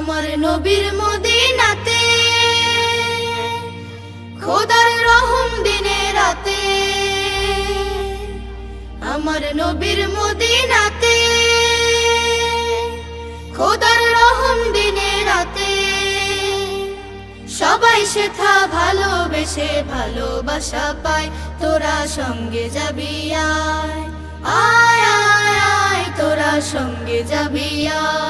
আমার নবীর মদিনাতে, খোদার রহম দিনে রাতে, আমার নবীর মদিনাতে, খোদার রহম দিনে রাতে, সবাই সেথা ভালোবেসে ভালোবাসা পায়, তোরা সঙ্গে যাবি আয় আয় আয়, তোরা সঙ্গে যাবি আয়।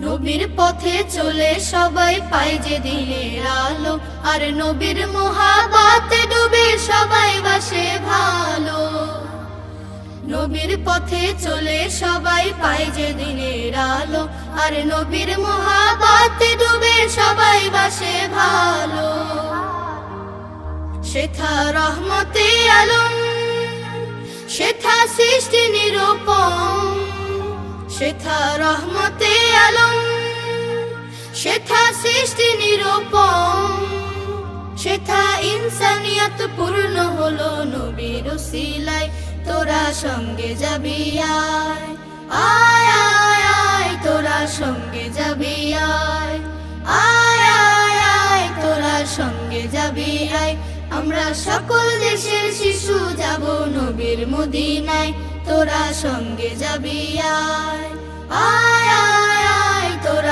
নবীর পথে চলে সবাই পায় যে দিনের আলো। আর নবীর মহাবাতে ডুবে সবাই বাসে ভালো। নবীর পথে চলে সবাই পায় যে দিনের আলো। আর নবীর মহাবাতে ডুবে সবাই বাসে ভালো। শেথা রহমতে আলম, শেথা সৃষ্টি নিরূপম। শেথা রহমতে শেথা সৃষ্টি নিরূপম শেথা ইনসানিয়ত পূর্ণ হলো নবীর সিলাই তোরা সঙ্গে যাবি আয় আয় আয় আয় তোরা সঙ্গে যাবি আয় আয় আয় আয় তোরা সঙ্গে যাবি আয় আমরা সকল দেশের শিশু যাব নবীর মদিনায়। তোরা সঙ্গে যাবি আয় আয়